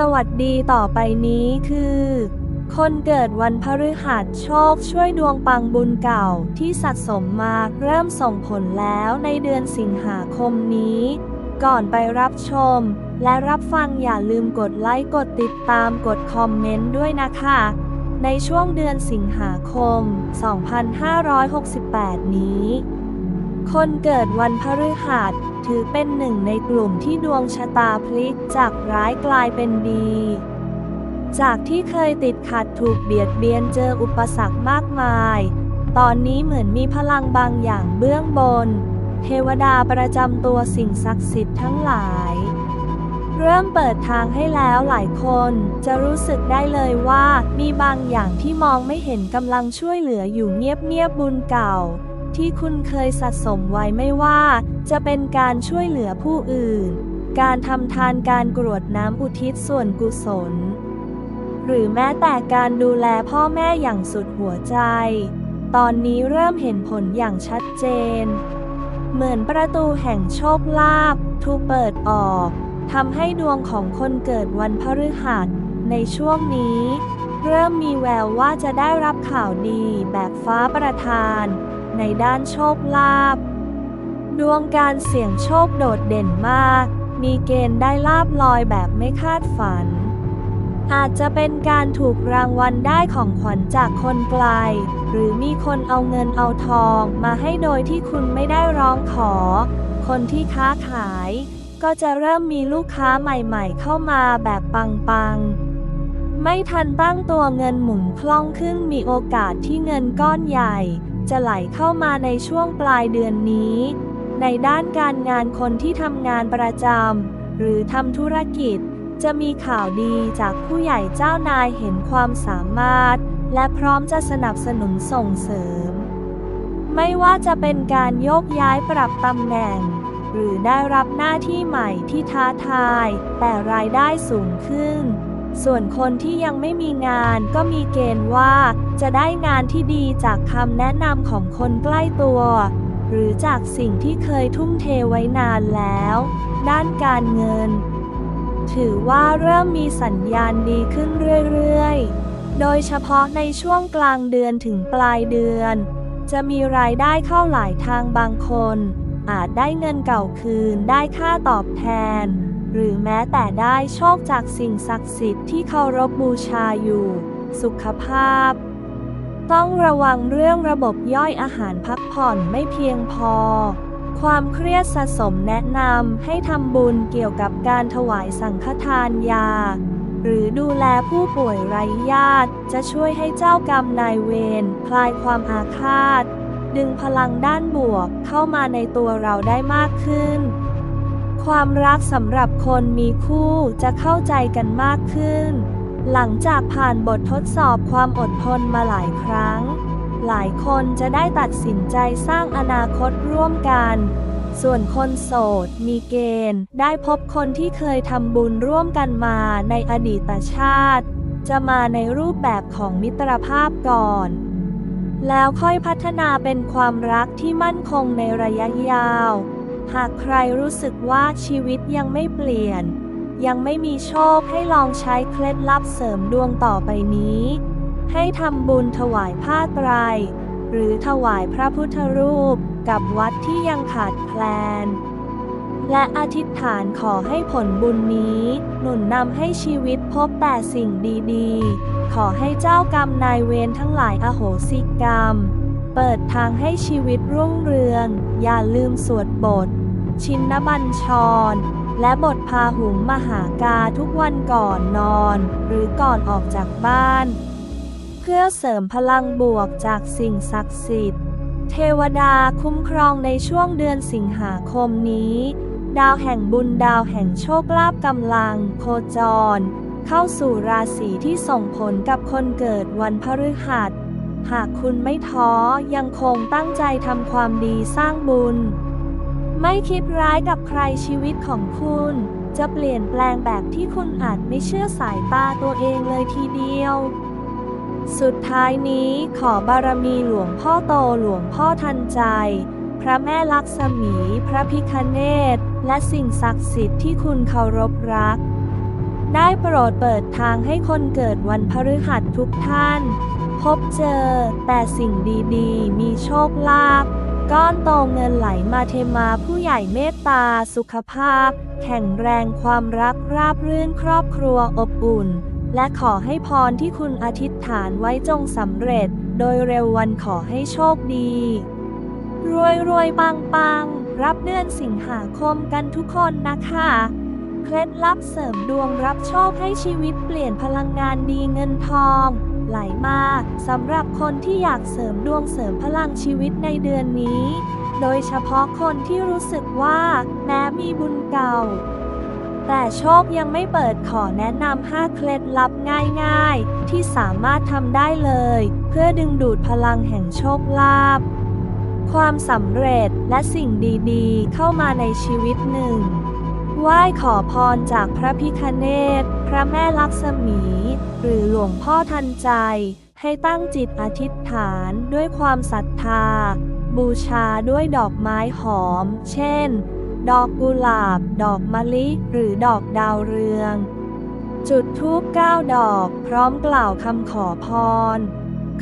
สวัสดีต่อไปนี้คือ คนเกิดวันพฤหัสโชคช่วยดวงปังบุญเก่าที่สะสมมาเริ่มส่งผลแล้วในเดือนสิงหาคมนี้ ก่อนไปรับชม และรับฟังอย่าลืมกดไลค์กดติดตามกดคอมเมนต์ด้วยนะคะ ในช่วงเดือนสิงหาคม 2568 นี้ คนเกิดวันพฤหัสถือเป็นหนึ่งในกลุ่มที่ดวงชะตาพลิกจากร้ายกลายเป็นดี จากที่เคยติดขัดถูกเบียดเบียนเจออุปสรรคมากมาย ตอนนี้เหมือนมีพลังบางอย่างเบื้องบน เทวดาประจำตัวสิ่งศักดิ์สิทธิ์ทั้งหลาย เริ่มเปิดทางให้แล้วหลายคนจะรู้สึกได้เลยว่ามีบางอย่างที่มองไม่เห็นกำลังช่วยเหลืออยู่เงียบๆบุญเก่า ที่คุณเคยสะสมไว้ไม่ว่า จะเป็นการช่วยเหลือผู้อื่น การทำทานการกรวดน้ำอุทิศส่วนกุศล หรือแม้แต่การดูแลพ่อแม่อย่างสุดหัวใจ ตอนนี้เริ่มเห็นผลอย่างชัดเจน เหมือนประตูแห่งโชคลาภถูกเปิดออกทำให้ดวงของคนเกิดวันพฤหัสในช่วงนี้ เริ่มมีแววว่าจะได้รับข่าวดีแบบฟ้าประทาน ในด้านโชคลาภดวงการเสี่ยงโชคโดดเด่นมาก มีเกณฑ์ได้ลาบลอยแบบไม่คาดฝัน อาจจะเป็นการถูกรางวัลได้ของขวัญจากคนไกล หรือมีคนเอาเงินเอาทองมาให้โดยที่คุณไม่ได้ร้องขอ คนที่ค้าขาย ก็จะเริ่มมีลูกค้าใหม่ๆ เข้ามาแบบปังๆ ไม่ทันตั้งตัวเงินหมุนคล่องขึ้นมีโอกาสที่เงินก้อนใหญ่ จะไหลเข้ามาในช่วงปลายเดือนนี้ ในด้านการงานคนที่ทำงานประจำหรือทำธุรกิจ จะมีข่าวดีจากผู้ใหญ่เจ้านายเห็นความสามารถ และพร้อมจะสนับสนุนส่งเสริม ไม่ว่าจะเป็นการโยกย้ายปรับตำแหน่ง หรือได้รับหน้าที่ใหม่ที่ท้าทาย แต่รายได้สูงขึ้น ส่วนคนที่ยังไม่มีงานก็มีเกณฑ์ว่า จะได้งานที่ดีจากคำแนะนำของคนใกล้ตัว หรือจากสิ่งที่เคยทุ่มเทไว้นานแล้ว ด้านการเงิน ถือว่าเริ่มมีสัญญาณดีขึ้นเรื่อยๆ โดยเฉพาะในช่วงกลางเดือนถึงปลายเดือน จะมีรายได้เข้าหลายทางบางคน อาจได้เงินเก่าคืนได้ค่าตอบแทน หรือแม้แต่ได้โชคจากสิ่งศักดิ์สิทธิ์ที่เคารพบูชาอยู่ สุขภาพ ต้องระวังเรื่องระบบย่อยอาหารพักผ่อนไม่เพียงพอ ความเครียดสะสมแนะนำให้ทำบุญเกี่ยวกับการถวายสังฆทานยา หรือดูแลผู้ป่วยไร้ญาติ จะช่วยให้เจ้ากรรมนายเวรคลายความอาฆาต ดึงพลังด้านบวกเข้ามาในตัวเราได้มากขึ้น ความรักสำหรับคนมีคู่จะเข้าใจกันมากขึ้น หลังจากผ่านบททดสอบความอดทนมาหลายครั้ง หลายคนจะได้ตัดสินใจสร้างอนาคตร่วมกัน ส่วนคนโสดมีเกณฑ์ ได้พบคนที่เคยทำบุญร่วมกันมาในอดีตชาติ จะมาในรูปแบบของมิตรภาพก่อน แล้วค่อยพัฒนาเป็นความรักที่มั่นคงในระยะยาว หากใครรู้สึกว่าชีวิตยังไม่เปลี่ยน ยังไม่มีโชคให้ลองใช้เคล็ดลับเสริมดวงต่อไปนี้ ให้ทำบุญถวายผ้าไตรหรือถวายพระพุทธรูปกับวัดที่ยังขาดแคลน และอธิษฐานขอให้ผลบุญนี้ หนุนนำให้ชีวิตพบแต่สิ่งดีๆ ขอให้เจ้ากรรมนายเวรทั้งหลายอโหสิกรรม เปิดทางให้ชีวิตรุ่งเรือง อย่าลืมสวดบท ชินบัญชร และบทพาหุงมหากาทุกวันก่อนนอน หรือก่อนออกจากบ้าน เพื่อเสริมพลังบวกจากสิ่งศักดิ์สิทธิ์ เทวดาคุ้มครองในช่วงเดือนสิงหาคมนี้ ดาวแห่งบุญดาวแห่งโชคลาภกำลังโคจร เข้าสู่ราศีที่ส่งผลกับคนเกิดวันพฤหัส หากคุณไม่ท้อยังคงตั้งใจทำความดีสร้างบุญ ไม่คิดร้ายกับใครชีวิตของคุณ จะเปลี่ยนแปลงแบบที่คุณอาจไม่เชื่อสายตาตัวเองเลยทีเดียว สุดท้ายนี้ขอบารมีหลวงพ่อโตหลวงพ่อทันใจ พระแม่ลักษมี พระพิคเนตและสิ่งศักดิ์สิทธิ์ที่คุณเคารพรัก ได้โปรดเปิดทางให้คนเกิดวันพฤหัสทุกท่าน พบเจอ แต่สิ่งดีๆ มีโชคลาภก้อนโตเงินไหลมาเทมาผู้ใหญ่เมตตาสุขภาพ แข็งแรงความรักราบรื่นครอบครัวอบอุ่น และขอให้พรที่คุณอธิษฐานไว้จงสำเร็จ โดยเร็ววันขอให้โชคดี รวยรวยปังปังรับเดือนสิงหาคมกันทุกคนนะคะเคล็ดลับเสริมดวงรับโชคให้ชีวิตเปลี่ยนพลังงานดีเงินทอง ไหลมาสำหรับคนที่อยากเสริมดวงเสริมพลังชีวิตในเดือนนี้ โดยเฉพาะคนที่รู้สึกว่า แม้มีบุญเก่า แต่โชคยังไม่เปิดขอแนะนำ5เคล็ดลับง่ายๆ ที่สามารถทำได้เลย เพื่อดึงดูดพลังแห่งโชคลาภความสำเร็จและสิ่งดีๆ เข้ามาในชีวิตหนึ่ง ไหว้ขอพรจากพระพิคเนศพระแม่ลักษมี หรือหลวงพ่อทันใจ ให้ตั้งจิตอธิษฐานด้วยความศรัทธา บูชาด้วยดอกไม้หอม เช่น ดอกกุหลาบ ดอกมะลิ หรือดอกดาวเรือง จุดธูปเก้าดอกพร้อมกล่าวคำขอพร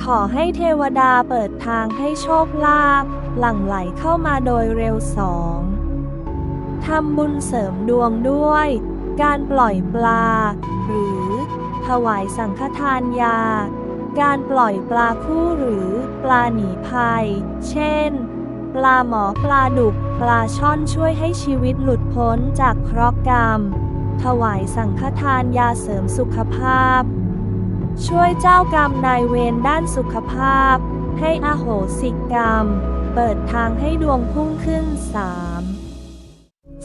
ขอให้เทวดาเปิดทางให้โชคลาภหลั่งไหลเข้ามาโดยเร็วสอง ทำบุญเสริมดวงด้วย การปล่อยปลา หรือ ถวายสังฆทานยา การปล่อยปลาคู่หรือปลาหนีภัย เช่น ปลาหมอปลาดุก ปลาช่อนช่วยให้ชีวิตหลุดพ้นจากเคราะห์กรรม ถวายสังฆทานยาเสริมสุขภาพ ช่วยเจ้ากรรมนายเวรด้านสุขภาพ ให้อโหสิกรรม เปิดทางให้ดวงพุ่งขึ้นสา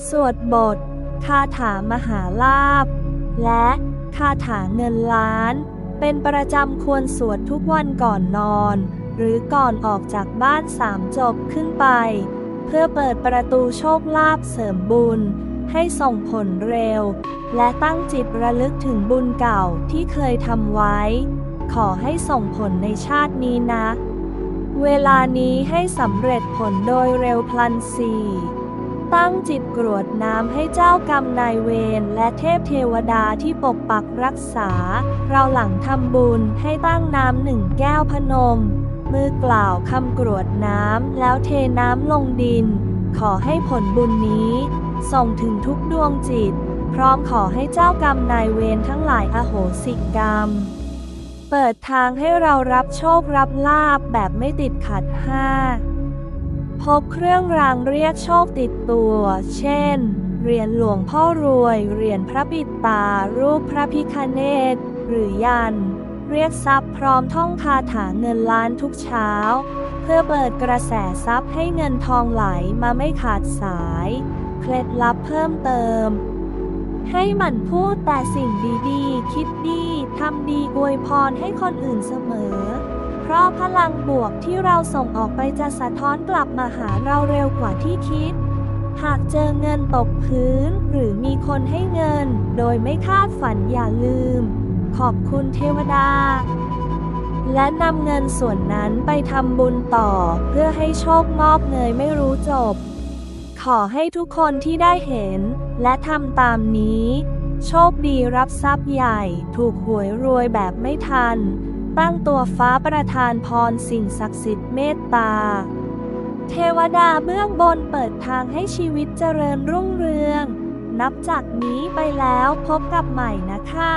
สวดบท คาถามหาลาภและคาถาเงินล้าน เป็นประจำควรสวดทุกวันก่อนนอน หรือก่อนออกจากบ้านสามจบขึ้นไป เพื่อเปิดประตูโชคลาภเสริมบุญ ให้ส่งผลเร็ว และตั้งจิตระลึกถึงบุญเก่าที่เคยทำไว้ ขอให้ส่งผลในชาตินี้นะ เวลานี้ให้สำเร็จผลโดยเร็วพลันสี่ ตั้งจิตกรวดน้ำให้เจ้ากรรมนายเวรและเทพเทวดาที่ปกปักรักษา เราหลังทำบุญให้ตั้งน้ำหนึ่งแก้วพนม มือกล่าวคำกรวดน้ำแล้วเทน้ำลงดิน ขอให้ผลบุญนี้ ส่งถึงทุกดวงจิต พร้อมขอให้เจ้ากรรมนายเวรทั้งหลายอโหสิกรรม เปิดทางให้เรารับโชครับลาบแบบไม่ติดขัดห้า พบเครื่องรางเรียกโชคติดตัว เช่น เหรียญหลวงพ่อรวย เหรียญพระปิดตา รูปพระพิคเนตหรือยัน เรียกทรัพย์พร้อมท่องคาถาเงินล้านทุกเช้า เพื่อเปิดกระแสทรัพย์ให้เงินทองไหลมาไม่ขาดสาย เคล็ดลับเพิ่มเติม ให้หมั่นพูดแต่สิ่งดีๆ คิดดี ทำดีอวยพรให้คนอื่นเสมอ เพราะพลังบวกที่เราส่งออกไปจะสะท้อนกลับมาหาเราเร็วกว่าที่คิด หากเจอเงินตกพื้นหรือมีคนให้เงิน โดยไม่คาดฝันอย่าลืม ขอบคุณเทวดา และนำเงินส่วนนั้นไปทำบุญต่อ เพื่อให้โชคงอกเงยไม่รู้จบ ขอให้ทุกคนที่ได้เห็น และทำตามนี้ โชคดีรับทรัพย์ใหญ่ ถูกหวยรวยแบบไม่ทัน ตั้งตัวฟ้าประทานพรสิ่งศักดิ์สิทธิ์เมตตา เทวดาเบื้องบนเปิดทางให้ชีวิตเจริญรุ่งเรือง นับจากนี้ไปแล้วพบกับใหม่นะคะ